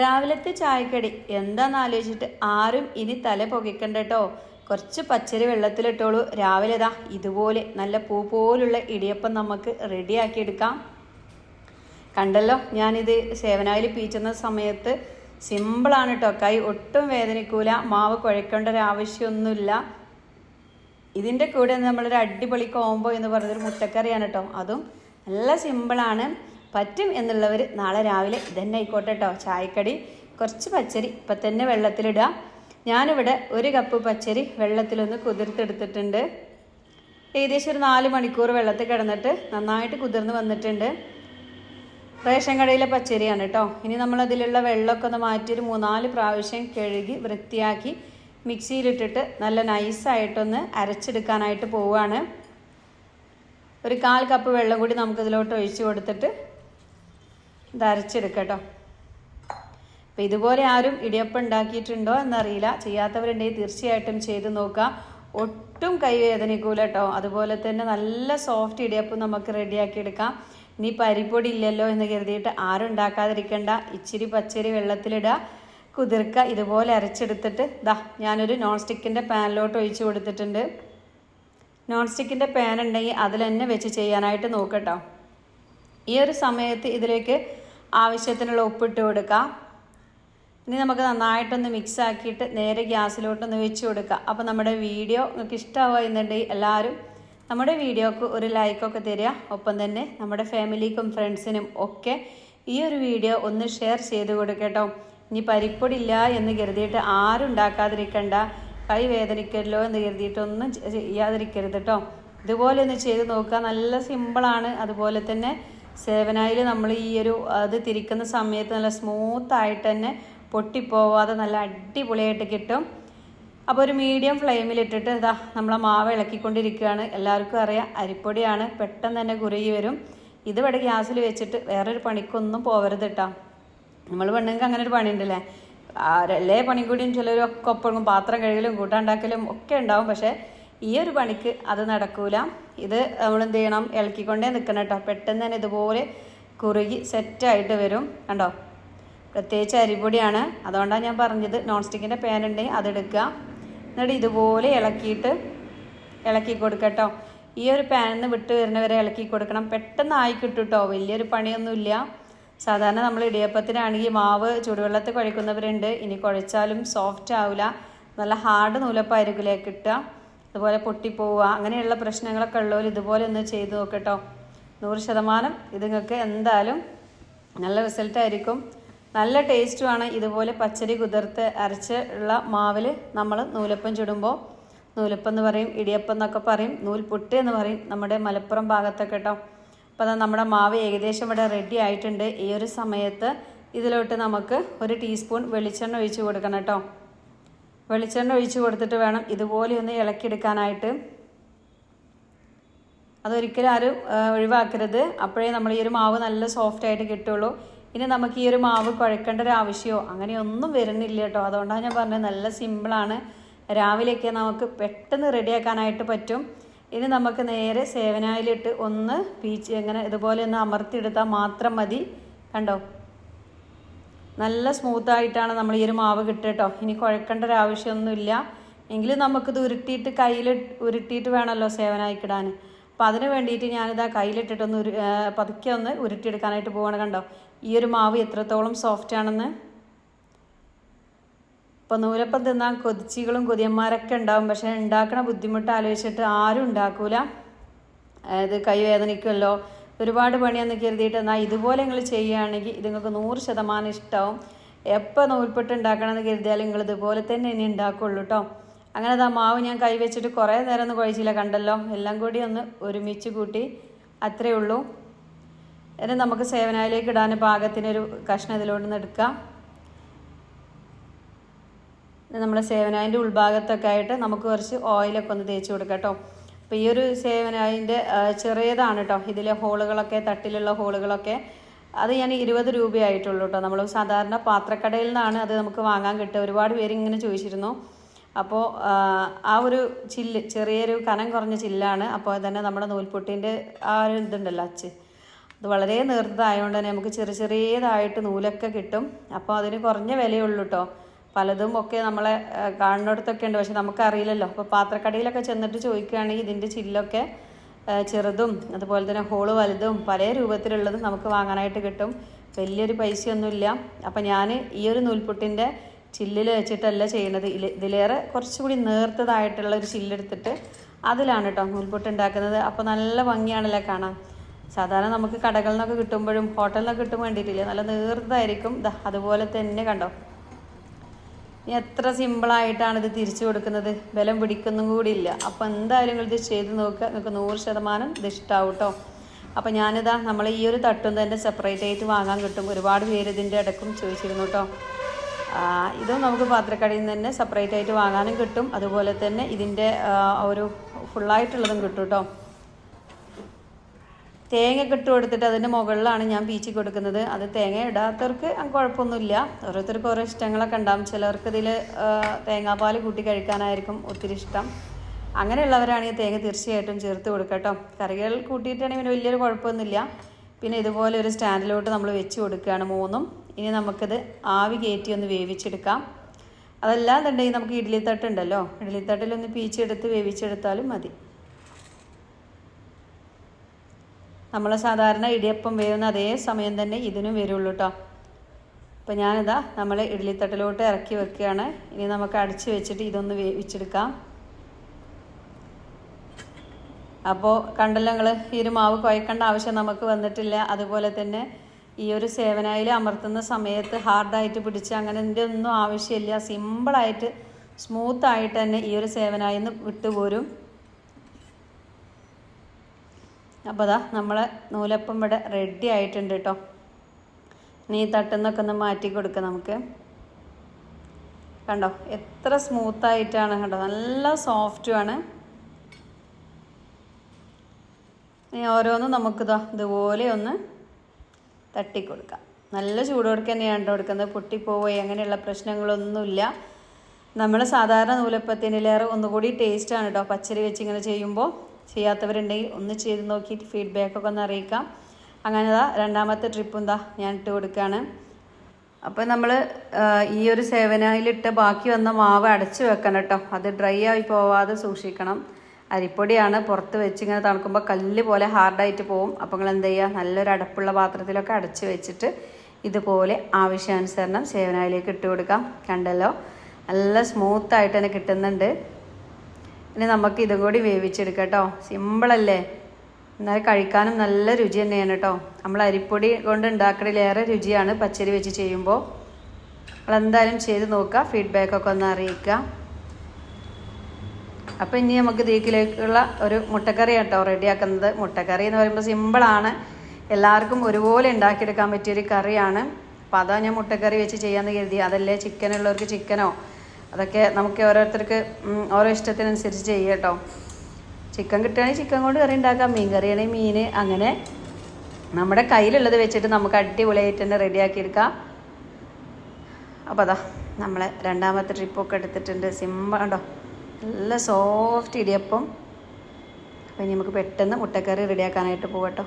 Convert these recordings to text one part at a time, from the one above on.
രാവിലത്തെ ചായക്കടി. എന്താന്ന് ആലോചിച്ചിട്ട് ആരും ഇനി തല പുകയ്ക്കണ്ട കേട്ടോ കുറച്ച് പച്ചരി വെള്ളത്തിലിട്ടോളൂ. രാവിലെ ദാ ഇതുപോലെ നല്ല പൂ പോലുള്ള ഇടിയപ്പം നമുക്ക് റെഡിയാക്കി എടുക്കാം. കണ്ടല്ലോ ഞാനിത് സേവനായിൽ പീച്ചുന്ന സമയത്ത് സിമ്പിളാണ് കേട്ടോ കൈ ഒട്ടും വേദനിക്കൂല. മാവ് കുഴക്കേണ്ട ഒരു ആവശ്യമൊന്നുമില്ല. ഇതിന്റെ കൂടെ നമ്മളൊരു അടിപൊളി കോംബോ എന്ന് പറഞ്ഞൊരു മുട്ടക്കറിയാണ് കേട്ടോ അതും നല്ല സിമ്പിളാണ് പറ്റും എന്നുള്ളവർ നാളെ രാവിലെ ഇതന്നെ ആയിക്കോട്ടെ കേട്ടോ ചായക്കടി കുറച്ച് പച്ചരി ഇപ്പം തന്നെ വെള്ളത്തിലിടുക ഞാനിവിടെ ഒരു കപ്പ് പച്ചരി വെള്ളത്തിലൊന്ന് കുതിർത്തെടുത്തിട്ടുണ്ട്. ഏകദേശം ഒരു നാല് മണിക്കൂർ വെള്ളത്തിൽ കിടന്നിട്ട് നന്നായിട്ട് കുതിർന്ന് വന്നിട്ടുണ്ട്. റേഷൻ കടയിലെ പച്ചരിയാണ് കേട്ടോ ഇനി നമ്മൾ അതിലുള്ള വെള്ളമൊക്കെ ഒന്ന് മാറ്റി ഒരു മൂന്നാൽ പ്രാവശ്യം കഴുകി വൃത്തിയാക്കി മിക്സിയിലിട്ടിട്ട് നല്ല നൈസായിട്ടൊന്ന് അരച്ചെടുക്കാനായിട്ട് പോവുകയാണ് ഒരു കാൽ കപ്പ് വെള്ളം കൂടി നമുക്കിതിലോട്ട് ഒഴിച്ച് കൊടുത്തിട്ട് ഇത് അരച്ചെടുക്കട്ടോ ഇതുപോലെ ആരും ഇടിയപ്പം ഉണ്ടാക്കിയിട്ടുണ്ടോ എന്നറിയില്ല. ചെയ്യാത്തവരുണ്ടെങ്കിൽ തീർച്ചയായിട്ടും ചെയ്ത് നോക്കുക ഒട്ടും കൈവേദനിക്കൂല കേട്ടോ അതുപോലെ തന്നെ നല്ല സോഫ്റ്റ് ഇടിയപ്പം നമുക്ക് റെഡിയാക്കി എടുക്കാം. ഇനി പരിപ്പൊടി ഇല്ലല്ലോ എന്ന് കരുതിയിട്ട് ആരും ഉണ്ടാക്കാതിരിക്കണ്ട. ഇച്ചിരി പച്ചരി വെള്ളത്തിലിടുക കുതിർക്ക ഇതുപോലെ അരച്ചെടുത്തിട്ട് ദാ ഞാനൊരു നോൺ സ്റ്റിക്കിന്റെ പാനിലോട്ട് ഒഴിച്ച് കൊടുത്തിട്ടുണ്ട്. നോൺ സ്റ്റിക്കിന്റെ പാൻ ഉണ്ടെങ്കിൽ അതിൽ തന്നെ വെച്ച് ചെയ്യാനായിട്ട് നോക്കട്ടോ. ഈ ഒരു സമയത്ത് ഇതിലേക്ക് ആവശ്യത്തിനുള്ള ഉപ്പിട്ട് കൊടുക്കാം. ഇനി നമുക്ക് നന്നായിട്ടൊന്ന് മിക്സ് ആക്കിയിട്ട് നേരെ ഗ്യാസിലോട്ടൊന്ന് വെച്ച് കൊടുക്കുക അപ്പോൾ നമ്മുടെ വീഡിയോ നിങ്ങൾക്ക് ഇഷ്ടമാവുക എന്നുണ്ടെങ്കിൽ എല്ലാവരും നമ്മുടെ വീഡിയോക്ക് ഒരു ലൈക്കൊക്കെ തരിക. ഒപ്പം തന്നെ നമ്മുടെ ഫാമിലിക്കും ഫ്രണ്ട്സിനും ഒക്കെ ഈ ഒരു വീഡിയോ ഒന്ന് ഷെയർ ചെയ്ത് കൊടുക്കട്ടോ ഇനി പരിപ്പൊടില്ല എന്ന് കരുതിയിട്ട് ആരും ഉണ്ടാക്കാതിരിക്കണ്ട. കൈ വേദനിക്കല്ലോ എന്ന് കരുതിയിട്ടൊന്നും ചെയ്യാതിരിക്കരുത് കേട്ടോ ഇതുപോലെ ഒന്ന് ചെയ്ത് നോക്കുക നല്ല സിമ്പിളാണ് അതുപോലെ തന്നെ സേവനായിൽ നമ്മൾ ഈ ഒരു അത് തിരിക്കുന്ന സമയത്ത് നല്ല സ്മൂത്തായിട്ട് തന്നെ പൊട്ടിപ്പോവാതെ നല്ല അടിപൊളിയായിട്ട് കിട്ടും. അപ്പോൾ ഒരു മീഡിയം ഫ്ലെയിമിലിട്ടിട്ട് ഇതാ നമ്മളെ മാവ് ഇളക്കിക്കൊണ്ടിരിക്കുകയാണ്. എല്ലാവർക്കും അറിയാം അരിപ്പൊടിയാണ് പെട്ടെന്ന് തന്നെ കുറുകി വരും. ഇതിവിടെ ഗ്യാസിൽ വെച്ചിട്ട് വേറൊരു പണിക്കൊന്നും പോകരുത് കേട്ടോ നമ്മൾ പെണ്ണുങ്ങൾക്ക് അങ്ങനെ ഒരു പണിയുണ്ടല്ലേ? എല്ലാ പണിക്കൂടിയും ചിലരൊക്കെ ഒപ്പം പാത്രം കഴുകലും കൂട്ടാണ്ടാക്കലും ഒക്കെ ഉണ്ടാവും. പക്ഷേ ഈ ഒരു പണിക്ക് അത് നടക്കൂല. ഇത് നമ്മൾ എന്ത് ചെയ്യണം? ഇളക്കിക്കൊണ്ടേ നിൽക്കണം കേട്ടോ പെട്ടെന്ന് തന്നെ ഇതുപോലെ കുറുകി സെറ്റായിട്ട് വരും. കണ്ടോ? പ്രത്യേകിച്ച് അരിപ്പൊടിയാണ്. അതുകൊണ്ടാണ് ഞാൻ പറഞ്ഞത് നോൺ സ്റ്റിക്കിന്റെ പാൻ ഉണ്ടെങ്കിൽ അതെടുക്കുക എന്നിട്ട് ഇതുപോലെ ഇളക്കിയിട്ട് ഇളക്കി കൊടുക്കട്ടോ ഈ ഒരു പാനിൽ നിന്ന് വിട്ട് വരുന്നവരെ ഇളക്കി കൊടുക്കണം. പെട്ടെന്ന് ആയി കിട്ടും കേട്ടോ വലിയൊരു പണിയൊന്നുമില്ല. സാധാരണ നമ്മൾ ഇടിയപ്പത്തിനാണെങ്കിൽ മാവ് ചൂടുവെള്ളത്തിൽ കുഴക്കുന്നവരുണ്ട്. ഇനി കുഴച്ചാലും സോഫ്റ്റ് ആവില്ല നല്ല ഹാർഡ് നൂലപ്പായിരിക്കില്ലേ കിട്ടുക. അതുപോലെ പൊട്ടിപ്പോവുക അങ്ങനെയുള്ള പ്രശ്നങ്ങളൊക്കെ ഉള്ളവർ ഇതുപോലെ ഒന്ന് ചെയ്ത് നോക്കട്ടോ. നൂറ് ശതമാനം ഇത് നിങ്ങൾക്ക് എന്തായാലും നല്ല റിസൾട്ട് ആയിരിക്കും. നല്ല ടേസ്റ്റുമാണ് ഇതുപോലെ പച്ചരി കുതിർത്ത് അരച്ച് ഉള്ള മാവിൽ നമ്മൾ നൂലപ്പം ചുടുമ്പോൾ നൂലപ്പം എന്ന് പറയും ഇടിയപ്പം എന്നൊക്കെ പറയും നൂൽപുട്ട് എന്ന് പറയും നമ്മുടെ മലപ്പുറം ഭാഗത്തൊക്കെ കേട്ടോ അപ്പോൾ അത് നമ്മുടെ മാവ് ഏകദേശം ഇവിടെ റെഡി ആയിട്ടുണ്ട്. ഈ ഒരു സമയത്ത് ഇതിലോട്ട് നമുക്ക് ഒരു ടീസ്പൂൺ വെളിച്ചെണ്ണ ഒഴിച്ച് കൊടുക്കണം കേട്ടോ വെളിച്ചെണ്ണ ഒഴിച്ച് കൊടുത്തിട്ട് വേണം ഇതുപോലെ ഒന്ന് ഇളക്കിയെടുക്കാനായിട്ട്. അതൊരിക്കലും ആരും ഒഴിവാക്കരുത്. അപ്പോഴേ നമ്മൾ ഈ ഒരു മാവ് നല്ല സോഫ്റ്റ് ആയിട്ട് കിട്ടുള്ളൂ. ഇനി നമുക്ക് ഈ ഒരു മാവ് കുഴക്കേണ്ട ഒരു ആവശ്യമോ അങ്ങനെയൊന്നും വരുന്നില്ല കേട്ടോ. അതുകൊണ്ടാണ് ഞാൻ പറഞ്ഞത് നല്ല സിമ്പിളാണ് രാവിലെയൊക്കെ നമുക്ക് പെട്ടെന്ന് റെഡിയാക്കാനായിട്ട് പറ്റും. ഇനി നമുക്ക് നേരെ സേവനായിലിട്ട് ഒന്ന് പീച്ച് ഇങ്ങനെ ഇതുപോലെ ഒന്ന് അമർത്തിയെടുത്താൽ മാത്രം മതി. കണ്ടോ? നല്ല സ്മൂത്തായിട്ടാണ് നമ്മൾ ഈ ഒരു മാവ് കിട്ടുക കേട്ടോ. ഇനി കുഴക്കേണ്ട ഒരു ആവശ്യമൊന്നുമില്ല. എങ്കിലും നമുക്കിത് ഉരുട്ടിയിട്ട് കയ്യിൽ ഉരുട്ടിയിട്ട് വേണമല്ലോ സേവനായിക്കിടാൻ അപ്പോൾ അതിന് വേണ്ടിയിട്ട് ഞാനിതാ കയ്യിലിട്ടിട്ടൊന്ന് ഉരു പതുക്കെ ഒന്ന് ഉരുട്ടിയെടുക്കാനായിട്ട് പോവാണ് കണ്ടോ. ഈ ഒരു മാവ് എത്രത്തോളം സോഫ്റ്റ് ആണെന്ന്. ഇപ്പോൾ നൂലപ്പം തിന്നാൻ കൊതിച്ചികളും കൊതിയന്മാരൊക്കെ ഉണ്ടാവും. പക്ഷേ ഉണ്ടാക്കണ ബുദ്ധിമുട്ട് ആലോചിച്ചിട്ട് ആരും ഉണ്ടാക്കൂല. അതായത് കൈ വേദനിക്കുമല്ലോ ഒരുപാട് പണിയെന്ന് കരുതിയിട്ട് എന്നാൽ ഇതുപോലെ നിങ്ങൾ ചെയ്യുകയാണെങ്കിൽ ഇത് നിങ്ങൾക്ക് നൂറ് ശതമാനം ഇഷ്ടമാവും എപ്പോൾ നൂൽപ്പെട്ട് ഉണ്ടാക്കണമെന്ന് കരുതിയാലും നിങ്ങൾ ഇതുപോലെ തന്നെ ഇനി ഉണ്ടാക്കുള്ളൂ കേട്ടോ അങ്ങനെ ആ മാവ് ഞാൻ കൈവച്ചിട്ട് കുറേ നേരം ഒന്നും കുഴച്ചില്ല കണ്ടല്ലോ? എല്ലാം കൂടി ഒന്ന് ഒരുമിച്ച് കൂട്ടി അത്രയേ ഉള്ളൂ. ഇനി നമുക്ക് സേവനായിലേക്ക് ഇടാൻ പാകത്തിനൊരു കഷ്ണം ഇതിലോട്ട് നിന്ന് എടുക്കാം. നമ്മുടെ സേവനായിന്റെ ഉൾഭാഗത്തൊക്കെ ആയിട്ട് നമുക്ക് കുറച്ച് ഓയിലൊക്കെ ഒന്ന് തേച്ച് കൊടുക്കാം കേട്ടോ അപ്പോൾ ഈ ഒരു സേവന അതിന്റെ ചെറിയതാണ് കേട്ടോ ഇതിലെ ഹോളുകളൊക്കെ തട്ടിലുള്ള ഹോളുകളൊക്കെ അത് ഞാൻ ഇരുപത് രൂപയായിട്ടുള്ളൂ കേട്ടോ നമ്മൾ സാധാരണ പാത്രക്കടയിൽ നിന്നാണ് അത് നമുക്ക് വാങ്ങാൻ കിട്ടുക. ഒരുപാട് പേര് ഇങ്ങനെ ചോദിച്ചിരുന്നു. അപ്പോൾ ആ ഒരു ചില്ല് ചെറിയൊരു കനം കുറഞ്ഞ ചില്ലാണ്. അപ്പോൾ തന്നെ നമ്മുടെ നൂൽപൊട്ടിന്റെ ആ ഒരു ഇതുണ്ടല്ലോ അച്ച്. അത് വളരെ നേർത്തതായതുകൊണ്ട് തന്നെ നമുക്ക് ചെറിയ ചെറിയതായിട്ട് നൂലൊക്കെ കിട്ടും. അപ്പോൾ അതിന് കുറഞ്ഞ വിലയുള്ളൂ കേട്ടോ പലതും ഒക്കെ നമ്മളെ കാണുന്നിടത്തൊക്കെ ഉണ്ട്. പക്ഷെ നമുക്കറിയില്ലല്ലോ. അപ്പോൾ പാത്രക്കടയിലൊക്കെ ചെന്നിട്ട് ചോദിക്കുകയാണെങ്കിൽ ഇതിന്റെ ചില്ലൊക്കെ ചെറുതും അതുപോലെ തന്നെ ഹോൾ വലുതും പല രൂപത്തിലുള്ളതും നമുക്ക് വാങ്ങാനായിട്ട് കിട്ടും. വലിയൊരു പൈസയൊന്നുമില്ല. അപ്പം ഞാൻ ഈ ഒരു നൂൽപുട്ടിന്റെ ചില്ലിൽ വെച്ചിട്ടല്ല ചെയ്യുന്നത് ഇതിലേറെ കുറച്ചുകൂടി നേർത്തതായിട്ടുള്ള ഒരു ചില്ലെടുത്തിട്ട് അതിലാണ് കേട്ടോ നൂൽപുട്ട് ഉണ്ടാക്കുന്നത്. അപ്പോൾ നല്ല ഭംഗിയാണല്ലേ കാണാൻ. സാധാരണ നമുക്ക് കടകളിൽ നിന്നൊക്കെ കിട്ടുമ്പോഴും ഹോട്ടലിൽ നിന്നൊക്കെ കിട്ടുമ്പോൾ വേണ്ടിയിട്ടില്ലേ നല്ല നേർത്തതായിരിക്കും. അതുപോലെ തന്നെ കണ്ടോ? ഇനി എത്ര സിമ്പിളായിട്ടാണ് ഇത് തിരിച്ചു കൊടുക്കുന്നത്? ബലം പിടിക്കുന്നും കൂടി ഇല്ല അപ്പോൾ എന്തായാലും ഇത് ചെയ്ത് നോക്കുക നിങ്ങൾക്ക് നൂറ് ശതമാനം ഇത് ഇഷ്ടമാവും കേട്ടോ അപ്പോൾ ഞാനിതാ നമ്മൾ ഈ ഒരു തട്ടും തന്നെ സെപ്പറേറ്റ് ആയിട്ട് വാങ്ങാൻ കിട്ടും. ഒരുപാട് പേര് ഇതിന്റെ ഇടക്കും ചോദിച്ചിരുന്നു കേട്ടോ ഇതും നമുക്ക് പാത്രക്കടയിൽ നിന്ന് തന്നെ സെപ്പറേറ്റ് ആയിട്ട് വാങ്ങാനും കിട്ടും. അതുപോലെ തന്നെ ഇതിന്റെ ഒരു ഫുള്ളായിട്ടുള്ളതും കിട്ടും കേട്ടോ തേങ്ങ ഇട്ട് കൊടുത്തിട്ട് അതിന്റെ മുകളിലാണ് ഞാൻ പീച്ചി കൊടുക്കുന്നത്. അത് തേങ്ങ ഇടാത്തവർക്ക് കുഴപ്പമൊന്നുമില്ല. ഓരോരുത്തർക്ക് ഓരോ ഇഷ്ടങ്ങളൊക്കെ ഉണ്ടാകും ചിലർക്ക് ഇതിൽ തേങ്ങാപ്പാൽ കൂട്ടി കഴിക്കാനായിരിക്കും ഒത്തിരി ഇഷ്ടം. അങ്ങനെയുള്ളവരാണെങ്കിൽ തേങ്ങ തീർച്ചയായിട്ടും ചേർത്ത് കൊടുക്കട്ടോ കേട്ടോ. കറികൾ കൂട്ടിയിട്ടാണെങ്കിൽ പിന്നെ വലിയൊരു കുഴപ്പമൊന്നുമില്ല. പിന്നെ ഇതുപോലെ ഒരു സ്റ്റാൻഡിലോട്ട് നമ്മൾ വെച്ച് കൊടുക്കുകയാണ് മൂന്നും. ഇനി നമുക്കിത് ആവി കയറ്റി ഒന്ന് വേവിച്ചെടുക്കാം. അതല്ലാന്നുണ്ടെങ്കിൽ നമുക്ക് ഇഡ്ഡലി തട്ടുണ്ടല്ലോ ഇഡ്ഡലി തട്ടിലൊന്ന് പീച്ചെടുത്ത് വേവിച്ചെടുത്താലും മതി. നമ്മൾ സാധാരണ ഇടിയപ്പം വേവുന്ന അതേ സമയം തന്നെ ഇതിനും വരുള്ളൂ കേട്ടോ അപ്പോൾ ഞാനിതാ നമ്മൾ ഇഡ്ഡലിത്തട്ടിലോട്ട് ഇറക്കി വെക്കുകയാണ്. ഇനി നമുക്ക് അടിച്ച് വെച്ചിട്ട് ഇതൊന്ന് വേവിച്ചെടുക്കാം. അപ്പോൾ കണ്ടല്ലോ നിങ്ങൾ ഈ ഒരു മാവ് കുഴക്കേണ്ട ആവശ്യം നമുക്ക് വന്നിട്ടില്ല. അതുപോലെ തന്നെ ഈ ഒരു സേവനായിൽ അമർത്തുന്ന സമയത്ത് ഹാർഡായിട്ട് പിടിച്ച് അങ്ങനെ ഇതിന്റെ ഒന്നും ആവശ്യമില്ല. സിമ്പിളായിട്ട് സ്മൂത്തായിട്ട് തന്നെ ഈ ഒരു സേവനായിൽ നിന്ന് വിട്ടുപോരും. അപ്പോൾ അതാ നമ്മളെ നൂലപ്പം ഇവിടെ റെഡി ആയിട്ടുണ്ട് കേട്ടോ ഇനി ഈ തട്ടുന്നൊക്കെ ഒന്ന് മാറ്റി കൊടുക്കാം നമുക്ക്. കണ്ടോ? എത്ര സ്മൂത്തായിട്ടാണ് കണ്ടോ? നല്ല സോഫ്റ്റുമാണ് ഇനി ഓരോന്നും നമുക്കിതാ ഇതുപോലെ ഒന്ന് തട്ടിക്കൊടുക്കാം നല്ല ചൂട് ചൂടോടെ തന്നെയാണ് കൊടുക്കുന്നത്. പൊട്ടിപ്പോവുകയും അങ്ങനെയുള്ള പ്രശ്നങ്ങളൊന്നുമില്ല. നമ്മൾ സാധാരണ നൂലപ്പത്തിനിലേറെ ഒന്നുകൂടി ടേസ്റ്റാണ് കേട്ടോ പച്ചരി വെച്ച് ഇങ്ങനെ ചെയ്യുമ്പോൾ ചെയ്യാത്തവരുണ്ടെങ്കിൽ ഒന്ന് ചെയ്ത് നോക്കിയിട്ട് ഫീഡ്ബാക്കൊക്കെ ഒന്ന് അറിയിക്കാം. അങ്ങനെ ദാ രണ്ടാമത്തെ ട്രിപ്പ് എന്താ ഞാൻ ഇട്ട് കൊടുക്കുകയാണ് അപ്പോൾ നമ്മൾ ഈ ഒരു സേവനയിലിട്ട് ബാക്കി വന്ന മാവ് അടച്ച് വെക്കണം കേട്ടോ. അത് ഡ്രൈ ആയി പോവാതെ സൂക്ഷിക്കണം. അരിപ്പൊടിയാണ് പുറത്ത് വെച്ച് ഇങ്ങനെ തണുക്കുമ്പോൾ കല്ല് പോലെ ഹാർഡായിട്ട് പോവും. അപ്പോൾ നിങ്ങൾ എന്ത് ചെയ്യുക? നല്ലൊരു അടപ്പുള്ള പാത്രത്തിലൊക്കെ അടച്ച് വെച്ചിട്ട് ഇതുപോലെ ആവശ്യാനുസരണം സേവനയിലേക്ക് ഇട്ട് കൊടുക്കാം. കണ്ടല്ലോ? നല്ല സ്മൂത്തായിട്ട് തന്നെ കിട്ടുന്നുണ്ട്. ഇനി നമുക്ക് ഇതും കൂടി വേവിച്ചെടുക്കാം കേട്ടോ. സിമ്പിളല്ലേ എന്നാൽ കഴിക്കാനും നല്ല രുചി തന്നെയാണ് കേട്ടോ. നമ്മൾ അരിപ്പൊടി കൊണ്ട് ഉണ്ടാക്കണതിലേറെ രുചിയാണ് പച്ചരി വെച്ച് ചെയ്യുമ്പോൾ. നമ്മൾ എന്തായാലും ചെയ്ത് നോക്കുക. ഫീഡ്ബാക്കൊക്കെ ഒന്ന് അറിയിക്കുക. അപ്പോൾ ഇനി നമുക്ക് ദീക്കിലേക്കുള്ള ഒരു മുട്ടക്കറി കേട്ടോ റെഡിയാക്കുന്നത്. മുട്ടക്കറി എന്ന് പറയുമ്പോൾ സിമ്പിളാണ് എല്ലാവർക്കും ഒരുപോലെ ഉണ്ടാക്കിയെടുക്കാൻ പറ്റിയൊരു കറിയാണ്. അപ്പോൾ അതാ ഞാൻ മുട്ടക്കറി വെച്ച് ചെയ്യാമെന്ന് കരുതി. അതല്ലേ ചിക്കനുള്ളവർക്ക് ചിക്കനോ അതൊക്കെ നമുക്ക് ഓരോരുത്തർക്ക് ഓരോ ഇഷ്ടത്തിനനുസരിച്ച് ചെയ്യാം കേട്ടോ. ചിക്കൻ കിട്ടുകയാണെങ്കിൽ ചിക്കൻ കൊണ്ട് കറി ഉണ്ടാക്കാം മീൻ കറിയാണെങ്കിൽ മീൻ. അങ്ങനെ നമ്മുടെ കയ്യിലുള്ളത് വെച്ചിട്ട് നമുക്ക് അടിപൊളിയായിട്ട് തന്നെ റെഡിയാക്കി എടുക്കാം. അപ്പോൾ അതാ നമ്മളെ രണ്ടാമത്തെ ട്രിപ്പൊക്കെ എടുത്തിട്ടുണ്ട്. സിമ്പിൾ ഉണ്ടോ നല്ല സോഫ്റ്റ് ഇടിയപ്പം. അപ്പോൾ ഇനി നമുക്ക് പെട്ടെന്ന് മുട്ടക്കറി റെഡിയാക്കാനായിട്ട് പോകട്ടോ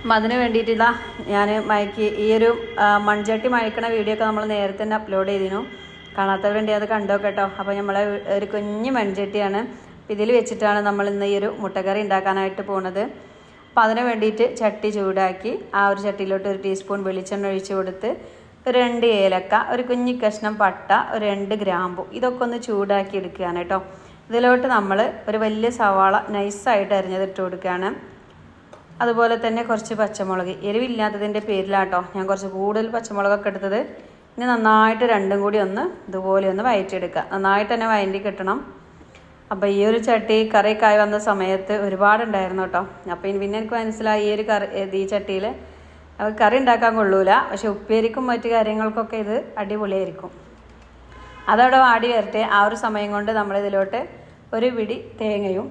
അപ്പം അതിന് വേണ്ടിയിട്ടുള്ള ഞാൻ മയക്കി ഈ ഒരു മൺചട്ടി മയക്കണ വീഡിയോ ഒക്കെ നമ്മൾ നേരത്തെ തന്നെ അപ്ലോഡ് ചെയ്തിരുന്നു. കാണാത്തവരുണ്ടെങ്കിൽ അത് കണ്ടോ കേട്ടോ അപ്പോൾ നമ്മളെ ഒരു കുഞ്ഞ് മൺചട്ടിയാണ്. ഇതിൽ വെച്ചിട്ടാണ് നമ്മൾ ഇന്ന് ഈ ഒരു മുട്ടക്കറി ഉണ്ടാക്കാനായിട്ട് പോണത്. അപ്പോൾ അതിന് വേണ്ടിയിട്ട് ചട്ടി ചൂടാക്കി ആ ഒരു ചട്ടിയിലോട്ട് ഒരു ടീസ്പൂൺ വെളിച്ചെണ്ണ ഒഴിച്ച് കൊടുത്ത് രണ്ട് ഏലക്ക ഒരു കുഞ്ഞി കഷ്ണം പട്ട ഒരു രണ്ട് ഗ്രാമ്പു ഇതൊക്കെ ഒന്ന് ചൂടാക്കി എടുക്കുകയാണ് കേട്ടോ. ഇതിലോട്ട് നമ്മൾ ഒരു വലിയ സവാള നൈസായിട്ട് അരിഞ്ഞത് ഇട്ട് കൊടുക്കുകയാണ്. അതുപോലെ തന്നെ കുറച്ച് പച്ചമുളക്. എരിവില്ലാത്തതിന്റെ പേരിലാട്ടോ ഞാൻ കുറച്ച് കൂടുതൽ പച്ചമുളകൊക്കെ എടുത്തത്. ഇനി നന്നായിട്ട് രണ്ടും കൂടി ഒന്ന് ഇതുപോലെ ഒന്ന് വയറ്റിയെടുക്കുക. നന്നായിട്ട് തന്നെ വയറ്റി കിട്ടണം. അപ്പോൾ ഈ ഒരു ചട്ടി കറിക്കായി വന്ന സമയത്ത് ഒരുപാടുണ്ടായിരുന്നു കേട്ടോ. അപ്പോൾ പിന്നെ എനിക്ക് മനസ്സിലായി ഈ ഒരു കറി ഈ ചട്ടിയിൽ കറി ഉണ്ടാക്കാൻ കൊള്ളൂല. പക്ഷെ ഉപ്പേരിക്കും മറ്റു കാര്യങ്ങൾക്കൊക്കെ ഇത് അടിപൊളിയായിരിക്കും. അതവിടെ വാടി വരട്ടെ. ആ ഒരു സമയം കൊണ്ട് നമ്മളിതിലോട്ട് ഒരു പിടി തേങ്ങയും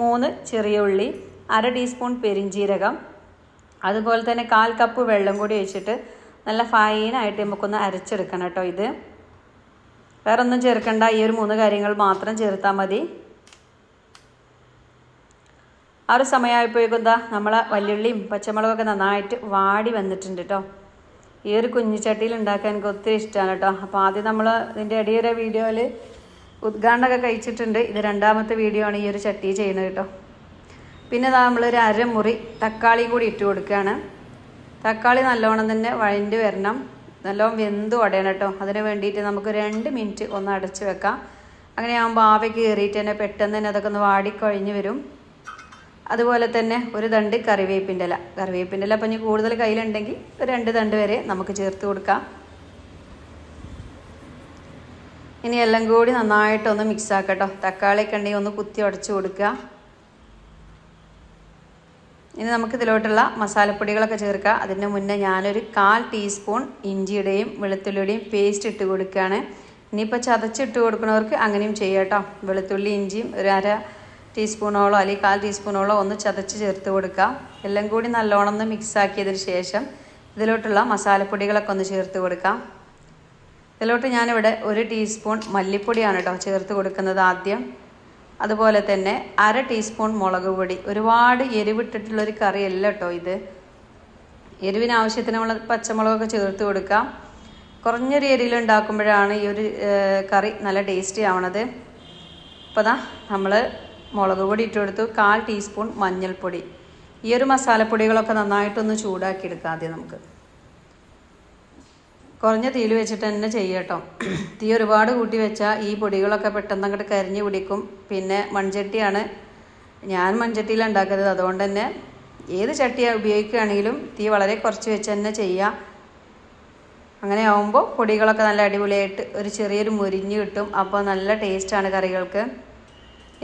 മൂന്ന് ചെറിയ ഉള്ളി അര ടീസ്പൂൺ പെരിഞ്ജീരകം അതുപോലെ തന്നെ കാൽ കപ്പ് വെള്ളം കൂടി ഒഴിച്ചിട്ട് നല്ല ഫൈനായിട്ട് നമുക്കൊന്ന് അരച്ചെടുക്കണം കേട്ടോ ഇത്. വേറെ ഒന്നും ചേർക്കണ്ട ഈ ഒരു മൂന്ന് കാര്യങ്ങൾ മാത്രം ചേർത്താൽ മതി. ആ ഒരു സമയമായപ്പോഴേക്കും എന്താ നമ്മളെ വല്യുള്ളിയും പച്ചമുളകൊക്കെ നന്നായിട്ട് വാടി വന്നിട്ടുണ്ട് കേട്ടോ. ഈ ഒരു കുഞ്ഞിച്ചട്ടിയിൽ ഉണ്ടാക്കാൻ എനിക്ക് ഒത്തിരി ഇഷ്ടമാണ് കേട്ടോ. അപ്പോൾ ആദ്യം നമ്മൾ ഇതിന്റെ ഇടയൊരു വീഡിയോയിൽ ഉദ്ഘാടനമൊക്കെ കഴിച്ചിട്ടുണ്ട്. ഇത് രണ്ടാമത്തെ വീഡിയോ ആണ് ഈ ഒരു ചട്ടി ചെയ്യുന്നത് കേട്ടോ. പിന്നെ ഇതാ നമ്മളൊരു അരമുറി തക്കാളി കൂടി ഇട്ട് കൊടുക്കുകയാണ്. തക്കാളി നല്ലോണം തന്നെ വഴണ്ട് വരണം. നല്ലോണം വെന്ത് ഉടയണം കേട്ടോ. അതിന് വേണ്ടിയിട്ട് നമുക്ക് രണ്ട് മിനിറ്റ് ഒന്ന് അടച്ച് വെക്കാം. അങ്ങനെ ആകുമ്പോൾ ആവയ്ക്ക് കയറിയിട്ട് തന്നെ പെട്ടെന്ന് തന്നെ അതൊക്കെ ഒന്ന് വാടിക്കഴിഞ്ഞ് വരും. അതുപോലെ തന്നെ ഒരു തണ്ട് കറിവേപ്പിന്റെ ഇല. കറിവേപ്പിന്റെ ഇല അപ്പം ഇനി കൂടുതൽ കയ്യിലുണ്ടെങ്കിൽ ഒരു രണ്ട് തണ്ട് വരെ നമുക്ക് ചേർത്ത് കൊടുക്കാം. ഇനി എല്ലാം കൂടി നന്നായിട്ടൊന്ന് മിക്സ് ആക്കട്ടോ തക്കാളിയൊക്കെ ഉണ്ടെങ്കിൽ ഒന്ന് കുത്തി ഉടച്ച് കൊടുക്കുക. ഇനി നമുക്ക് ഇതിലോട്ടുള്ള മസാലപ്പൊടികളൊക്കെ ചേർക്കുക. അതിന് മുന്നേ ഞാനൊരു കാൽ ടീസ്പൂൺ ഇഞ്ചിയുടെയും വെളുത്തുള്ളിയുടെയും പേസ്റ്റ് ഇട്ട് കൊടുക്കുകയാണ്. ഇനിയിപ്പോൾ ചതച്ചിട്ട് കൊടുക്കുന്നവർക്ക് അങ്ങനെയും ചെയ്യാം കേട്ടോ. വെളുത്തുള്ളി ഇഞ്ചിയും ഒരു അര ടീസ്പൂണോളോ അല്ലെങ്കിൽ കാൽ ടീസ്പൂണോളോ ഒന്ന് ചതച്ച് ചേർത്ത് കൊടുക്കുക. എല്ലാം കൂടി നല്ലോണം ഒന്ന് മിക്സാക്കിയതിന് ശേഷം ഇതിലോട്ടുള്ള മസാലപ്പൊടികളൊക്കെ ഒന്ന് ചേർത്ത് കൊടുക്കാം ഇതിലോട്ട് ഞാനിവിടെ ഒരു ടീസ്പൂൺ മല്ലിപ്പൊടിയാണ് കേട്ടോ ചേർത്ത് കൊടുക്കുന്നത് ആദ്യം. അതുപോലെ തന്നെ അര ടീസ്പൂൺ മുളക് പൊടി. ഒരുപാട് എരിവിട്ടിട്ടുള്ളൊരു കറിയല്ല കേട്ടോ ഇത്. എരിവിന് ആവശ്യത്തിനുള്ള പച്ചമുളകൊക്കെ ചേർത്ത് കൊടുക്കാം. കുറഞ്ഞൊരു എരിയിൽ ഉണ്ടാക്കുമ്പോഴാണ് ഈ ഒരു കറി നല്ല ടേസ്റ്റി ആവണത്. അപ്പോൾ നമ്മൾ മുളക് പൊടി ഇട്ട് കൊടുത്തു. കാൽ ടീസ്പൂൺ മഞ്ഞൾപ്പൊടി. ഈ ഒരു മസാലപ്പൊടികളൊക്കെ നന്നായിട്ടൊന്ന് ചൂടാക്കി എടുക്കാം ആദ്യം നമുക്ക്. കുറഞ്ഞ തീയിൽ വെച്ചിട്ട് തന്നെ ചെയ്യട്ടോ തീ ഒരുപാട് കൂട്ടി വെച്ചാൽ ഈ പൊടികളൊക്കെ പെട്ടെന്ന് അങ്ങോട്ട് കരിഞ്ഞു പിടിക്കും. പിന്നെ മൺചട്ടിയാണ് ഞാൻ മൺചട്ടിയിലാണ് ഉണ്ടാക്കുന്നത്. അതുകൊണ്ട് തന്നെ ഏത് ചട്ടിയാണ് ഉപയോഗിക്കുകയാണെങ്കിലും തീ വളരെ കുറച്ച് വെച്ച് തന്നെ ചെയ്യുക അങ്ങനെ ആവുമ്പോൾ പൊടികളൊക്കെ നല്ല അടിപൊളിയായിട്ട് ഒരു ചെറിയൊരു മുരിഞ്ഞ് കിട്ടും. അപ്പോൾ നല്ല ടേസ്റ്റാണ് കറികൾക്ക്.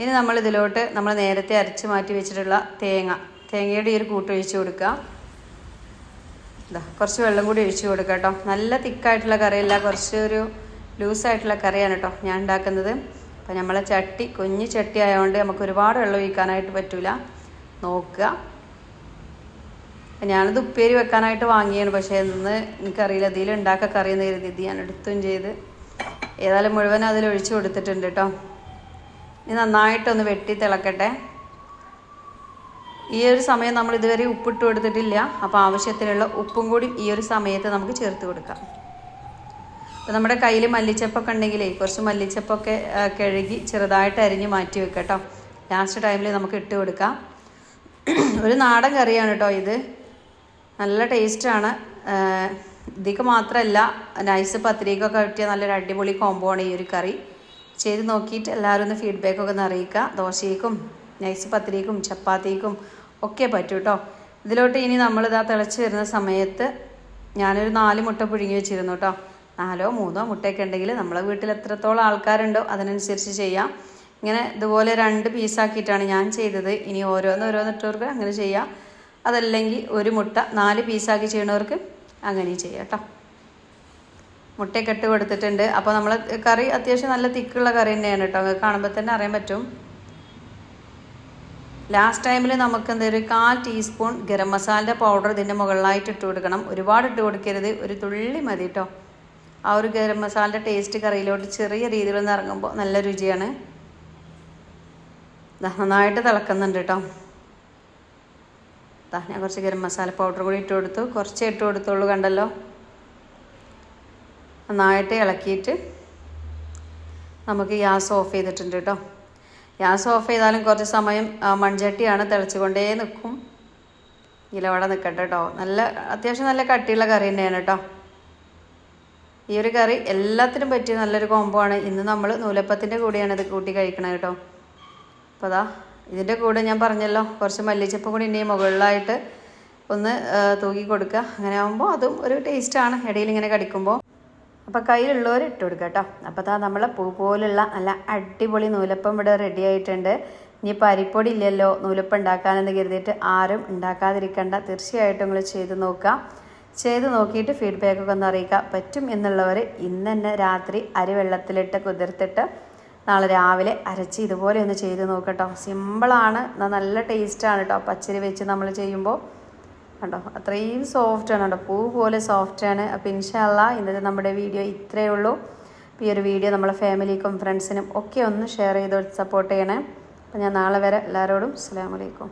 ഇനി നമ്മൾ ഇതിലോട്ട് നമ്മൾ നേരത്തെ അരച്ച് മാറ്റി വെച്ചിട്ടുള്ള തേങ്ങ. തേങ്ങയുടെ ഒരു കൂട്ടൊഴിച്ച് കൊടുക്കുക ഇതാ കുറച്ച് വെള്ളം കൂടി ഒഴിച്ച് കൊടുക്കുക കേട്ടോ. നല്ല തിക്കായിട്ടുള്ള കറിയല്ല കുറച്ച് ഒരു ലൂസായിട്ടുള്ള കറിയാണ് കേട്ടോ ഞാൻ ഉണ്ടാക്കുന്നത്. അപ്പം നമ്മളെ ചട്ടി കുഞ്ഞു ചട്ടി ആയതുകൊണ്ട് നമുക്ക് ഒരുപാട് വെള്ളം ഒഴിക്കാനായിട്ട് പറ്റില്ല നോക്കുക. ഞാനത് ഉപ്പേരി വെക്കാനായിട്ട് വാങ്ങിയാണ് പക്ഷേ ഇന്ന് എനിക്കറിയില്ല ഇതിൽ ഉണ്ടാക്കാൻ കറി എന്ന് കരുതി ഇത് ഞാൻ എടുത്തും ചെയ്ത്. ഏതായാലും മുഴുവൻ അതിൽ ഒഴിച്ചു കൊടുത്തിട്ടുണ്ട് കേട്ടോ. ഇനി നന്നായിട്ടൊന്ന് വെട്ടി തിളക്കട്ടെ. ഈ ഒരു സമയം നമ്മൾ ഇതുവരെ ഉപ്പിട്ട് കൊടുത്തിട്ടില്ല അപ്പോൾ ആവശ്യത്തിലുള്ള ഉപ്പും കൂടി ഈ ഒരു സമയത്ത് നമുക്ക് ചേർത്ത് കൊടുക്കാം. അപ്പോൾ നമ്മുടെ കയ്യിൽ മല്ലിച്ചപ്പൊക്കെ ഉണ്ടെങ്കിലേ കുറച്ച് മല്ലിച്ചപ്പൊക്കെ കഴുകി ചെറുതായിട്ട് അരിഞ്ഞ് മാറ്റി വെക്കാം കേട്ടോ ലാസ്റ്റ് ടൈമിൽ നമുക്ക് ഇട്ട് കൊടുക്കാം. ഒരു നാടൻ കറിയാണ് കേട്ടോ ഇത്. നല്ല ടേസ്റ്റാണ് ഇതിക്ക് മാത്രമല്ല നൈസ് പത്രികൊക്കെ കിട്ടിയ നല്ലൊരു അടിപൊളി കോംബോ ആണ് ഈ ഒരു കറി. ചെയ്ത് നോക്കിയിട്ട് എല്ലാവരും ഒന്ന് ഫീഡ്ബാക്കൊക്കെ ഒന്ന് അറിയിക്കുക. ദോശയ്ക്കും നൈസ് പത്തിരിക്കും ചപ്പാത്തിക്കും ഒക്കെ പറ്റും കേട്ടോ ഇതിലോട്ട് ഇനി നമ്മളിതാ തിളച്ച് വരുന്ന സമയത്ത് ഞാനൊരു നാല് മുട്ട പുഴുങ്ങി വെച്ചിരുന്നു കേട്ടോ നാലോ മൂന്നോ മുട്ടയൊക്കെ ഉണ്ടെങ്കിൽ നമ്മളെ വീട്ടിൽ എത്രത്തോളം ആൾക്കാരുണ്ടോ അതിനനുസരിച്ച് ചെയ്യാം. ഇങ്ങനെ ഇതുപോലെ രണ്ട് പീസാക്കിയിട്ടാണ് ഞാൻ ചെയ്തത്. ഇനി ഓരോന്ന് ഓരോന്നിട്ടവർക്ക് അങ്ങനെ ചെയ്യാം. അതല്ലെങ്കിൽ ഒരു മുട്ട നാല് പീസാക്കി ചെയ്യണവർക്ക് അങ്ങനെയും ചെയ്യാം കേട്ടോ മുട്ടയൊക്കെ ഇട്ട് കൊടുത്തിട്ടുണ്ട്. അപ്പോൾ നമ്മൾ കറി അത്യാവശ്യം നല്ല തിക്കുള്ള കറി തന്നെയാണ് കേട്ടോ കാണുമ്പോൾ തന്നെ അറിയാൻ പറ്റും. ലാസ്റ്റ് ടൈമിൽ നമുക്ക് എന്താ ഒരു കാൽ ടീസ്പൂൺ ഗരം മസാലയുടെ പൗഡർ ഇതിന്റെ മുകളിലായിട്ട് ഇട്ട് കൊടുക്കണം. ഒരുപാട് ഇട്ട് കൊടുക്കരുത്. ഒരു തുള്ളി മതി കേട്ടോ ആ ഒരു ഗരം മസാലയുടെ ടേസ്റ്റ് കറിയിലോട്ട് ചെറിയ രീതിയിൽ ഒന്ന് ഇറങ്ങുമ്പോൾ നല്ല രുചിയാണ്. നന്നായിട്ട് തിളക്കുന്നുണ്ട് കേട്ടോ ഞാൻ കുറച്ച് ഗരം മസാല പൗഡർ കൂടി ഇട്ട് കൊടുത്തു. കുറച്ചേ ഇട്ട് കൊടുത്തുള്ളൂ കണ്ടല്ലോ. നന്നായിട്ട് ഇളക്കിയിട്ട് നമുക്ക് ഗ്യാസ് ഓഫ് ചെയ്തിട്ടുണ്ട് കേട്ടോ ഗ്യാസ് ഓഫ് ചെയ്താലും കുറച്ച് സമയം മൺചട്ടിയാണ് തിളച്ചുകൊണ്ടേ നിൽക്കും. ഇലവട നിൽക്കട്ടെ കേട്ടോ നല്ല അത്യാവശ്യം നല്ല കട്ടിയുള്ള കറി തന്നെയാണ് കേട്ടോ ഈ ഒരു കറി എല്ലാത്തിനും പറ്റിയ നല്ലൊരു കോംബോ ആണ്. ഇന്ന് നമ്മൾ നൂലപ്പത്തിന്റെ കൂടെയാണ് ഇത് കൂട്ടി കഴിക്കണത് കേട്ടോ അപ്പോൾ അതാ ഇതിന്റെ കൂടെ ഞാൻ പറഞ്ഞല്ലോ കുറച്ച് മല്ലിച്ചപ്പ് കൂടി ഇനി മുകളിലായിട്ട് ഒന്ന് തൂക്കി കൊടുക്കുക. അങ്ങനെ ആകുമ്പോൾ അതും ഒരു ടേസ്റ്റാണ് ഇടയിൽ ഇങ്ങനെ കടിക്കുമ്പോൾ. അപ്പോൾ കയ്യിലുള്ളവർ ഇട്ട് കൊടുക്കുക കേട്ടോ. അപ്പോൾ അതാ നമ്മളെ പൂ പോലുള്ള നല്ല അടിപൊളി നൂലപ്പം ഇവിടെ റെഡി ആയിട്ടുണ്ട്. ഇനിയിപ്പോൾ അരിപ്പൊടി ഇല്ലല്ലോ നൂലപ്പം ഉണ്ടാക്കാനെന്ന് കരുതിയിട്ട് ആരും ഉണ്ടാക്കാതിരിക്കണ്ട. തീർച്ചയായിട്ടും നിങ്ങൾ ചെയ്ത് നോക്കുക. ചെയ്ത് നോക്കിയിട്ട് ഫീഡ്ബാക്കൊക്കെ ഒന്ന് അറിയിക്കുക. പറ്റും എന്നുള്ളവർ ഇന്ന് തന്നെ രാത്രി അരി വെള്ളത്തിലിട്ട് കുതിർത്തിട്ട് നാളെ രാവിലെ അരച്ച് ഇതുപോലെ ഒന്ന് ചെയ്ത് നോക്കട്ടോ സിമ്പിളാണ് എന്നാൽ നല്ല ടേസ്റ്റാണ് കേട്ടോ. പച്ചരി വെച്ച് നമ്മൾ ചെയ്യുമ്പോൾ. കണ്ടോ? അത്രയും സോഫ്റ്റ് ആണ് കേട്ടോ പൂ പോലെ സോഫ്റ്റ് ആണ്. അപ്പോൾ ഇൻഷാല്ല ഇന്നത്തെ നമ്മുടെ വീഡിയോ ഇത്രയേ ഉള്ളൂ. ഈ ഒരു വീഡിയോ നമ്മളെ ഫാമിലിക്കും ഫ്രണ്ട്സിനും ഒക്കെ ഒന്ന് ഷെയർ ചെയ്ത് സപ്പോർട്ട് ചെയ്യണേ. അപ്പോൾ ഞാൻ നാളെ വരെ എല്ലാവരോടും അസ്സാം വലൈക്കും